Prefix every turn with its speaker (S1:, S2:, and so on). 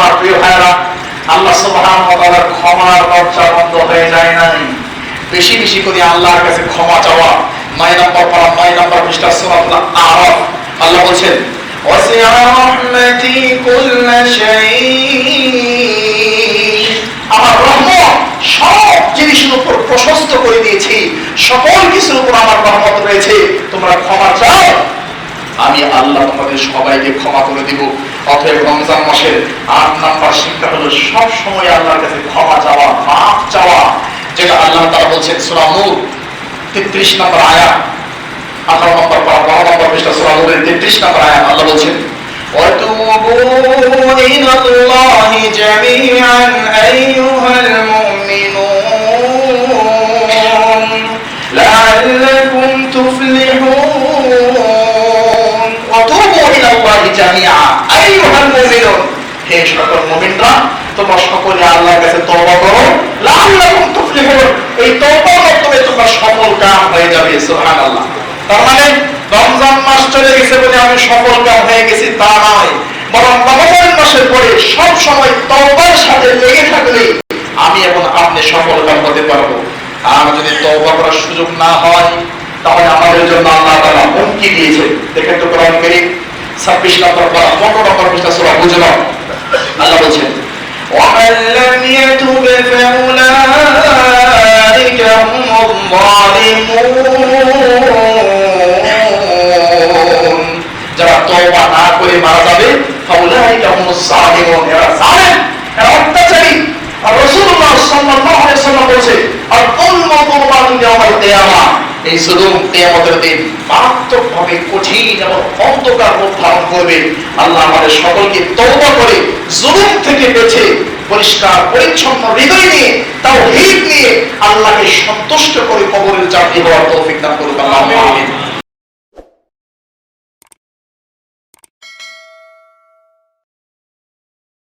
S1: আমার প্রিয় ভাইরা আল্লাহ সুবহান ওয়া ক্ষমার দরজা বন্ধ হয়ে যায় নাই। বেশি বেশি করে আল্লাহর কাছে ক্ষমা চাওয়া, নয় নম্বর পড়া নয় নম্বর পৃষ্ঠা সুরাত আরফ। আল্লাহ বলছেন আমি আল্লাহ তোমাদের সবাইকে ক্ষমা করে দিব। অতএব রমজান মাসের আট নাম্বার শিক্ষা হলো সব সময় আল্লাহর কাছে ক্ষমা চাওয়া মাফ চাওয়া যেটা আল্লাহ তারা বলছেন সূরা নূর 33 নম্বর আয়াত আঠারো নম্বর পারা বারো নম্বর পৃষ্ঠা সূরা নূরের 33 নম্বর আয়াত আল্লাহ বলছেন
S2: وتوبوا إلى الله جميعا أيها المؤمنون لعلكم
S1: হে সকল মুমিনরা, তোমরা সকলে আল্লাহর কাছে তওবা করো। লাআল্লাকুম তুফলিহুন। এই তওবার মাধ্যমে তোমরা সফল কাম হয়ে যাবে, সুবহানাল্লাহ। তার মানে রমজান মাস চলে গেছে বলে আমি সফল কাম হয়ে গেছি তা নয়। বরং রমজান মাসের পরে সব সময় তওবার সাথে লেগে থাকলে আমি আপনি সফল কাম হতে পারব। আর যদি তওবা করার সুযোগ না হয়, তাহলে আমাদের জন্য আল্লাহ তাআলা হুমকি দিয়েছে। দেখেন তো কোরআন কারীম 26 নম্বর পারা 15 নম্বর পৃষ্ঠা সূরা
S2: فأولئك هم الظالمون
S1: যারা তওবা না করে মারা যাবে ফাউলাইকা হুমুস সালিমুন এরা জালেম এরা অত্যাচারী আর রাসূলুল্লাহ সাল্লাল্লাহু আলাইহি ওয়াসাল্লাম বলেছে আর উম্মাতু বাদু ইয়াউমাল কিয়ামা এই জুলুম কিয়ামতের দিন মারাত্মকভাবে কঠিন এবং অন্ধকার রূপ ধারণ করবে আল্লাহ আমাদের সকলকে তওবা করে জুলুম থেকে বেঁচে পরিষ্কার পরিচ্ছন্ন হৃদয়